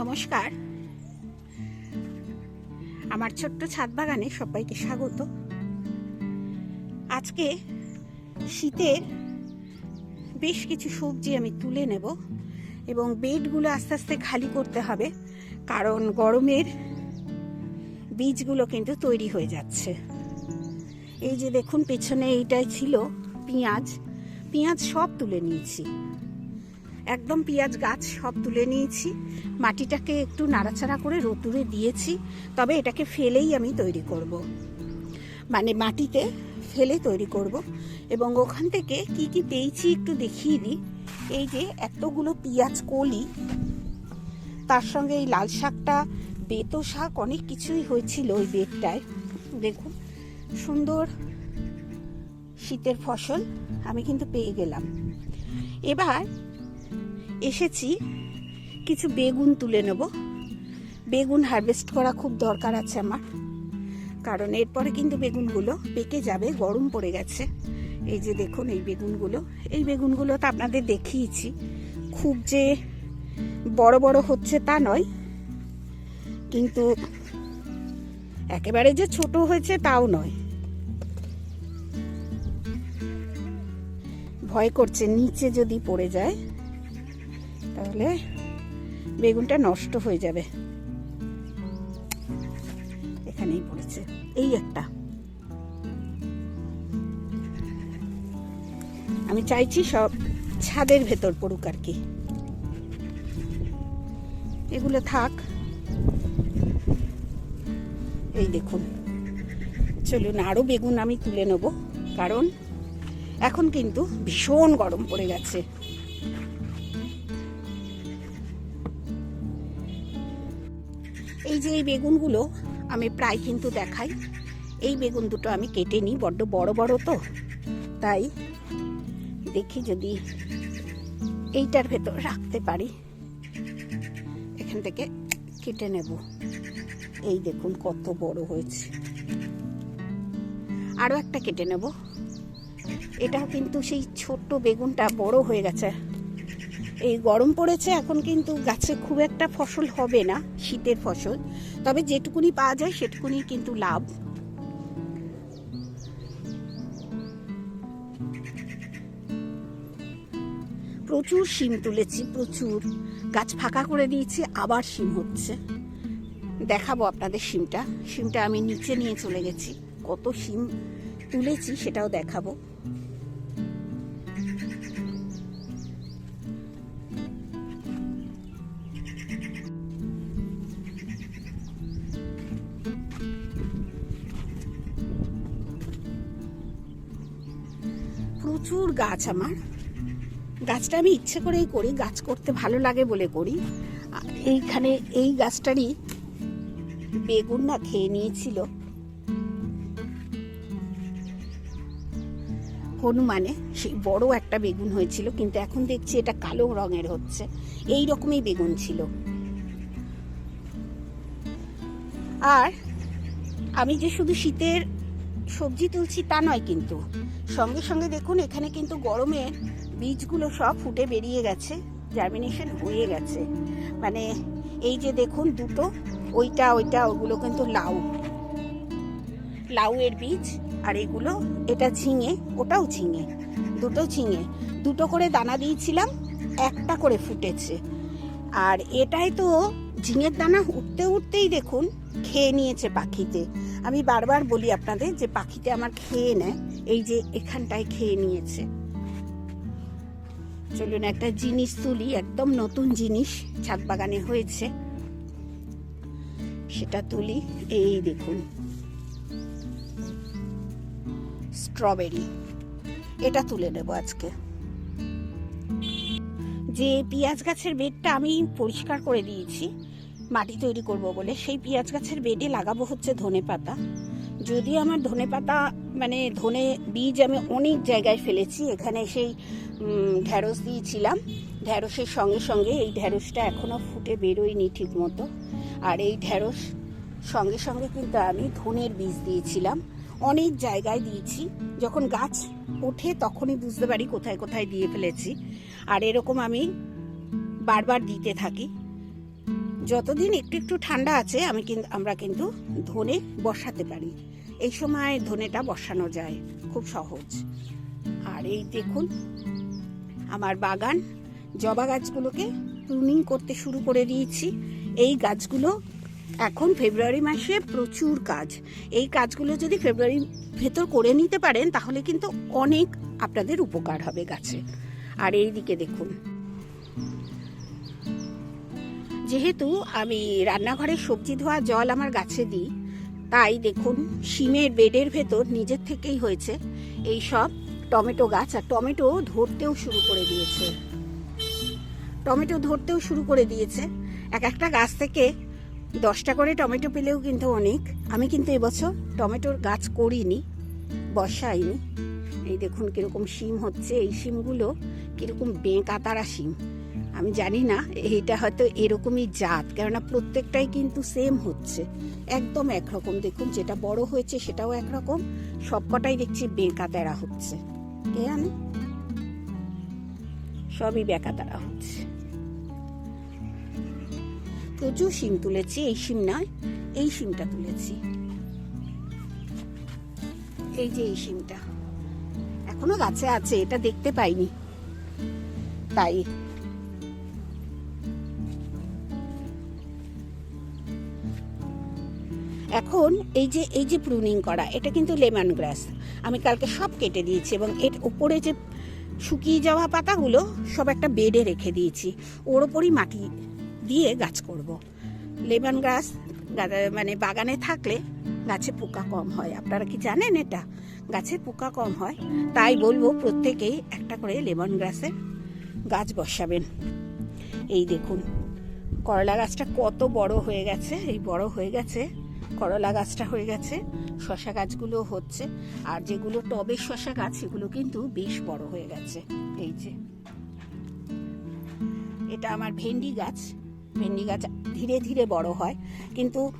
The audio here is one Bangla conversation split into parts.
নমস্কার। আমার ছোট্ট ছাদ বাগানে সবাইকে স্বাগত। আজকে শীতের বেশ কিছু সবজি আমি তুলে নেব এবং বেডগুলো আস্তে আস্তে খালি করতে হবে, কারণ গরমের বীজগুলো কিন্তু তৈরি হয়ে যাচ্ছে। এই যে দেখুন, পেছনে এইটাই ছিল পেঁয়াজ। পেঁয়াজ সব তুলে নিয়েছি। একদম পেঁয়াজ গাছ সব তুলে নিয়েছি। মাটিটাকে একটু নাড়াচাড়া করে রোতুরে দিয়েছি, তবে এটাকে ফেলেই আমি তৈরি করব। মানে মাটিতে ফেলে তৈরি করব এবং ওখান থেকে কি কি পেয়েছি একটু দেখিয়ে দিই। এই যে এতগুলো পেঁয়াজ কলি, তার সঙ্গে এই লাল শাকটা, বেতো শাক অনেক কিছুই হয়েছিল ওই বেডটায় দেখুন, সুন্দর শীতের ফসল, আমি কিন্তু পেয়ে গেলাম। এবার এসেছি। কিছু বেগুন তুলে নেব। বেগুন হারভেস্ট করা খুব দরকার আছে আমার। কারণ এরপরে কিন্তু বেগুনগুলো পেকে যাবে, গরম পড়ে গেছে। এই যে দেখুন এই বেগুনগুলো। এই বেগুনগুলো তো আপনাদের দেখিয়েছি। খুব যে বড় বড় হচ্ছে তা নয়। কিন্তু একেবারে যে ছোট হয়েছে তাও নয়। ভয় করছে, নিচে যদি পড়ে যায়। তাহলে বেগুনটা নষ্ট হয়ে যাবে। এখানেই পড়েছে। এই একটা। আমি চাইছি সব ছাদের ভেতর পড়ুক আর কি। এগুলো থাক। এই দেখুন। চলুন, আরও বেগুন আমি তুলে নেব। কারণ এখন কিন্তু ভীষণ গরম পড়ে গেছে। এই যে এই বেগুনগুলো আমি প্রায় কিন্তু দেখাই। এই বেগুন দুটো আমি কেটে নিই, বড্ড বড় বড় তো। তাই দেখি যদি এইটার ভেতর রাখতে পারি। এখান থেকে কেটে নেব। এই দেখুন কত বড় হয়েছে। আরও একটা কেটে নেব। এটাও কিন্তু সেই ছোট্ট বেগুনটা বড় হয়ে গেছে। এই গরম পড়েছে, এখন কিন্তু গাছে খুব একটা ফসল হবে না, শীতের ফসল। তবে যেটুকুনি পাওয়া যায় সেটুকুনি কিন্তু লাভ। প্রচুর শিম তুলেছি, প্রচুর। গাছ ফাঁকা করে দিয়েছি, আবার শিম হচ্ছে। দেখাবো আপনাদের শিমটা। শিমটা আমি নিচে নিয়ে চলে গেছি। কত শিম তুলেছি সেটাও দেখাবো। প্রচুর গাছ আমার। গাছটা আমি ইচ্ছে করেই করি, গাছ করতে ভালো লাগে বলে করি। এইখানে এই গাছটারই বেগুন না খেয়ে নিয়েছিল। হনুমানে সেই বড় একটা বেগুন হয়েছিল, কিন্তু এখন দেখছি এটা কালো রঙের হচ্ছে। এই রকমই বেগুন ছিল। আর আমি যে শুধু শীতের সবজি তুলছি তা নয় কিন্তু সঙ্গে সঙ্গে দেখুন, এখানে কিন্তু গরমের বীজগুলো সব ফুটে বেরিয়ে গেছে জার্মিনেশন হয়ে গেছে। মানে এই যে দেখুন দুটো, ওইটা ওইটা, ওগুলো কিন্তু লাউ। লাউয়ের বীজ, আর এগুলো, এটা ঝিঙে, ওটাও ঝিঙে, দুটো ঝিঙে। দুটো করে দানা দিয়েছিলাম, একটা করে ফুটেছে। আর এটাই তো ঝিঙের দানা উঠতে উঠতেই দেখুন খেয়ে নিয়েছে পাখিতে। আমি বারবার বলি আপনাদের যে পাখিতে আমার খেয়ে নেয়, এই যে এখানটায় খেয়ে নিয়েছে। চলুন একটা জিনিস তুলি, একদম নতুন জিনিস ছাদ বাগানে হয়েছে। সেটা তুলি, এই দেখুন। স্ট্রবেরি, এটা তুলে নেব আজকে। যে পেঁয়াজ গাছের বেডটা আমি পরিষ্কার করে দিয়েছি, মাটি তৈরি করব বলে, সেই পেঁয়াজ গাছের বেডে লাগাবো হচ্ছে ধনে পাতা। যদি আমার ধনে পাতা মানে ধনে বীজ আমি অনেক জায়গায় ফেলেছি, এখানে সেই ঢ্যাঁড়স দিয়েছিলাম। ঢ্যাঁড়সের সঙ্গে সঙ্গে এই ঢ্যাঁড়সটা এখনও ফুটে বেরোয়নি ঠিক মতো আর এই ঢ্যাঁড়স সঙ্গে সঙ্গে কিন্তু আমি ধনের বীজ দিয়েছিলাম। অনেক জায়গায় দিয়েছি। যখন গাছ ওঠে তখনই বুঝতে পারি কোথায় কোথায় দিয়ে ফেলেছি। আর এরকম আমি বারবার দিতে থাকি। যতদিন একটু একটু ঠান্ডা আছে, আমি কিন্তু আমরা কিন্তু ধনে বসাতে পারি। এই সময় ধনেটা বসানো যায়, খুব সহজ। আর এই দেখুন, আমার বাগান, জবা গাছগুলোকে প্রুনিং করতে শুরু করে দিয়েছি। এই গাছগুলো এখন ফেব্রুয়ারি মাসে প্রচুর কাজ। এই কাজগুলো যদি ফেব্রুয়ারি ভেতর করে নিতে পারেন, তাহলে কিন্তু অনেক আপনাদের উপকার হবে গাছে। আর এই দিকে দেখুন। যেহেতু আমি রান্নাঘরে সবজি ধোয়া জল আমার গাছে দিই, তাই দেখুন শিমের বেডের ভেতর নিজের থেকেই হয়েছে এই সব টমেটো গাছ। আর টমেটো ধরতেও শুরু করে দিয়েছে। টমেটো ধরতেও শুরু করে দিয়েছে। এক একটা গাছ থেকে দশটা করে টমেটো পেলেও কিন্তু অনেক। আমি কিন্তু এবছর টমেটোর গাছ করিনি, বসাইনি। এই দেখুন কীরকম শিম হচ্ছে, এই শিমগুলো কীরকম বেঁকা তারা শিম। আমি জানি না, এইটা হয়তো এরকমই জাত, কেননা প্রত্যেকটাই কিন্তু সেম হচ্ছে। একদম একরকম, দেখুন যেটা বড় হয়েছে সেটাও একরকম, সবকটাই দেখছি বেঁকা তেরা হচ্ছে। কে জানে? সবই বেঁকা তারা হচ্ছে। প্রচুর শিম তুলেছি, এই শিম নয়, এই শিমটা তুলেছি। এই যে এই শিমটা। এখনও গাছে আছে, এটা দেখতে পাইনি। তাই। এখন এই যে এই যে প্রুনিং করা, এটা কিন্তু লেমন গ্রাস আমি কালকে সব কেটে দিয়েছি এবং এর উপরে যে শুকিয়ে যাওয়া পাতাগুলো, সব একটা বেডে রেখে দিয়েছি। ওর ওপরই মাটি দিয়ে গাছ করব। লেমন গ্রাস মানে বাগানে থাকলে গাছে পোকা কম হয়। আপনারা কি জানেন এটা? গাছে পোকা কম হয়, তাই বলব প্রত্যেকেই একটা করে লেমন গ্রাসের গাছ বসাবেন। এই দেখুন, করলা গাছটা কত বড় হয়ে গেছে, এই বড় হয়ে গেছে, করলা গাছটা হয়ে গেছে শশা গাছগুলো হচ্ছে, আর যেগুলো টবের শশা গাছ সেগুলো কিন্তু বেশ বড় হয়ে গেছে। এই যে, এটা আমার ভেন্ডি গাছ ভেন্ডি গাছ ধীরে ধীরে বড় হয়। কিন্তু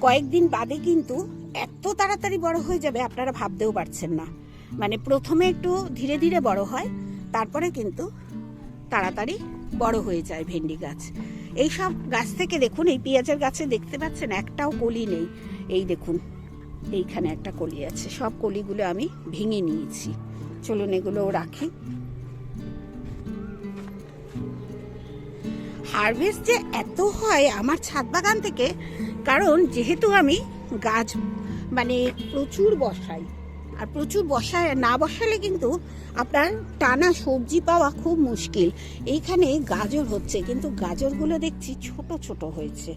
কয়েকদিন বাদে কিন্তু এত তাড়াতাড়ি বড় হয়ে যাবে আপনারা ভাবতেও পারছেন না। মানে প্রথমে একটু ধীরে ধীরে বড় হয়, তারপরে কিন্তু তাড়াতাড়ি বড় হয়ে যায় ভেন্ডি গাছ। এই সব গাছ থেকে দেখুন, এই পেঁয়াজের গাছে দেখতে পাচ্ছেন একটাও কলি নেই। এই দেখুন, এইখানে একটা কলি আছে। সব কলিগুলো আমি ভেঙে নিয়েছি। চলুন এগুলোও রাখি। হারভেস্ট যে এত হয় আমার ছাদ বাগান থেকে, কারণ যেহেতু আমি গাছ মানে প্রচুর বসাই, আর প্রচুর বসায়, না বসালে কিন্তু আপনার টানা সবজি পাওয়া খুব মুশকিল। এইখানে গাজর হচ্ছে, কিন্তু গাজরগুলো দেখছি ছোট ছোট হয়েছে।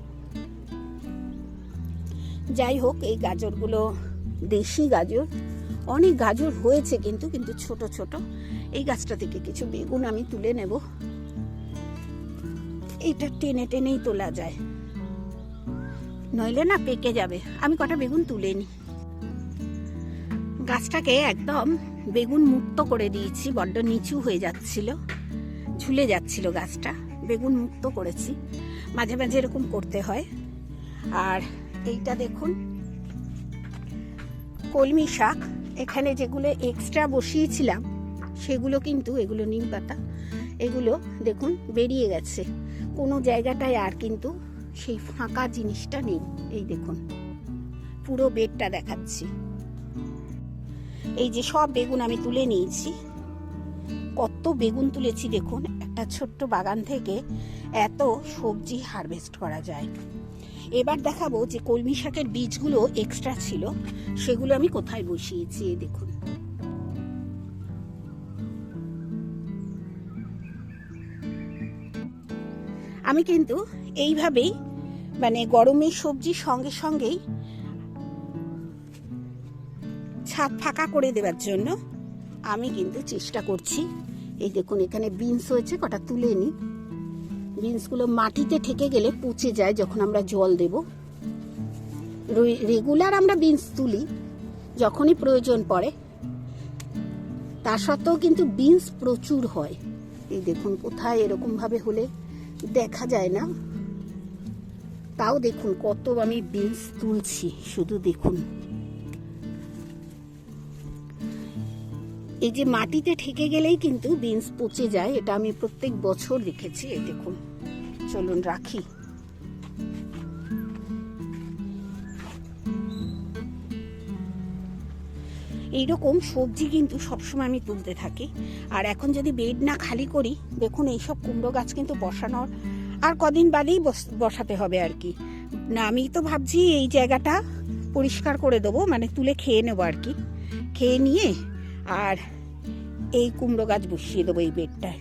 যাই হোক, এই গাজরগুলো দেশি গাজর, অনেক গাজর হয়েছে কিন্তু কিন্তু ছোট ছোট। এই গাছটা থেকে কিছু বেগুন আমি তুলে নেব। এইটা টেনে টেনেই তোলা যায়। নইলে না পেকে যাবে। আমি কটা বেগুন তুলে নিই গাছটাকে একদম বেগুন মুক্ত করে দিয়েছি, বড্ড নিচু হয়ে যাচ্ছিল, ঝুলে যাচ্ছিল গাছটা। বেগুন মুক্ত করেছি। মাঝে মাঝে এরকম করতে হয়। আর এইটা দেখুন, কলমি শাক। এখানে যেগুলো এক্সট্রা বসিয়েছিলাম, সেগুলো কিন্তু, এগুলো নিম পাতা, এগুলো দেখুন বেরিয়ে গেছে। কোনো জায়গাটায় আর কিন্তু সেই ফাঁকা জিনিসটা নেই। এই দেখুন, পুরো বেডটা দেখাচ্ছি। এই যে সব বেগুন আমি তুলে নিয়েছি। কত বেগুন তুলেছি দেখুন, একটা ছোট্ট বাগান থেকে এত সবজি হারভেস্ট করা যায়। এবার দেখাবো যে কলমি শাকের বীজগুলো এক্সট্রা ছিল, সেগুলো আমি কোথায় বসিয়েছি দেখুন। আমি কিন্তু এইভাবেই মানে গরমের সবজির সঙ্গে সঙ্গেই ছাদ ফাঁকা করে দেওয়ার জন্য আমি কিন্তু চেষ্টা করছি। এই দেখুন, এখানে বিনস হয়েছে, কটা তুলে নিই। বিনসগুলো মাটিতে ঠেকে গেলে পচে যায় যখন আমরা জল দেব। রেগুলার আমরা বিনস তুলি, যখনই প্রয়োজন পড়ে। তা সত্ত্বেও কিন্তু বিনস প্রচুর হয়। এই দেখুন, কোথায় এরকমভাবে হলে দেখা যায় না। তাও দেখুন কত আমি বিনস তুলছি, শুধু দেখুন। এই যে মাটিতে ঠেকে গেলেই কিন্তু বিনস পচে যায়, এটা আমি প্রত্যেক বছর দেখেছি দেখুন। চলুন রাখি। এইরকম সবজি কিন্তু সবসময় আমি তুলতে থাকি। আর এখন যদি বেড না খালি করি, দেখুন এইসব কুমড়ো গাছ কিন্তু বসানোর আর কদিন বাদেই বস- বসাতে হবে আর কি। না, আমি তো ভাবছি এই জায়গাটা পরিষ্কার করে দেবো মানে তুলে খেয়ে নেব আর কি। খেয়ে নিয়ে আর এই কুমড়ো গাছ বসিয়ে দেবো এই বেডটায়।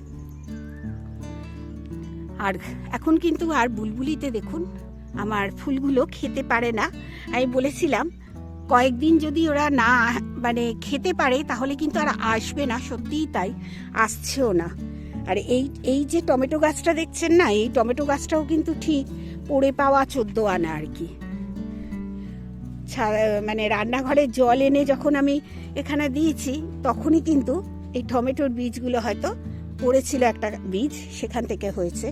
আর এখন কিন্তু আর বুলবুলিতে দেখুন, আমার ফুলগুলো খেতে পারে না। আমি বলেছিলাম কয়েকদিন যদি ওরা না মানে খেতে পারে, তাহলে কিন্তু আর আসবে না, সত্যিই তাই, আসছেও না। আর এই এই যে টমেটো গাছটা দেখছেন না, এই টমেটো গাছটাও কিন্তু ঠিক পড়ে পাওয়া চোদ্দ আনা আর কি। মানে রান্নাঘরে জল এনে যখন আমি এখানে দিয়েছি, তখনই কিন্তু এই টমেটোর বীজগুলো হয়তো পড়েছিল একটা বীজ, সেখান থেকে হয়েছে।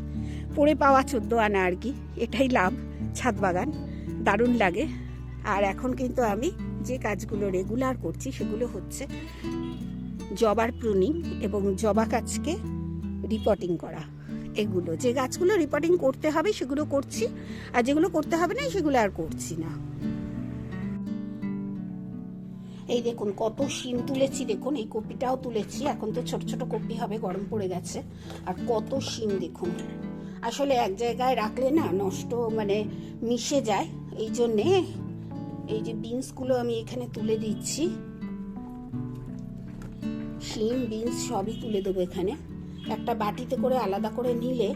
পড়ে পাওয়া চোদ্দ আনা আর কি, এটাই লাভ, ছাদ বাগান, দারুণ লাগে। আর এখন কিন্তু আমি যে কাজগুলো রেগুলার করছি সেগুলো হচ্ছে জবার প্রুনিং এবং জবা গাছকে রিপোর্টিং করা। এগুলো যে গাছগুলো রিপোর্টিং করতে হবে সেগুলো করছি, আর যেগুলো করতে হবে না সেগুলো আর করছি না। এই দেখুন, কত শিম তুলেছি, দেখুন, এই কপিটাও তুলেছি। এখন তো ছোট ছোট কপি হবে, গরম পড়ে গেছে। আর কত শিম দেখুন। আসলে এক জায়গায় রাখলে না নষ্ট মানে মিশে যায়। এই জন্যে এই যে বিনসগুলো আমি এখানে তুলে দিচ্ছি। শিম বিনস সবই তুলে দেবো এখানে। একটা বাটিতে করে আলাদা করে নিলে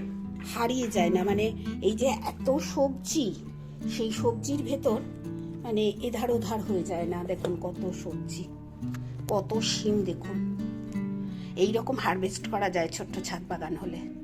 হারিয়ে যায় না। মানে এই যে এত সবজি, সেই সবজির ভেতর মানে এধার ওধার হয়ে যায় না। দেখুন কত সবজি, কত শিম দেখুন। এই রকম হারভেস্ট করা যায় ছোট্ট ছাদ বাগান হলে।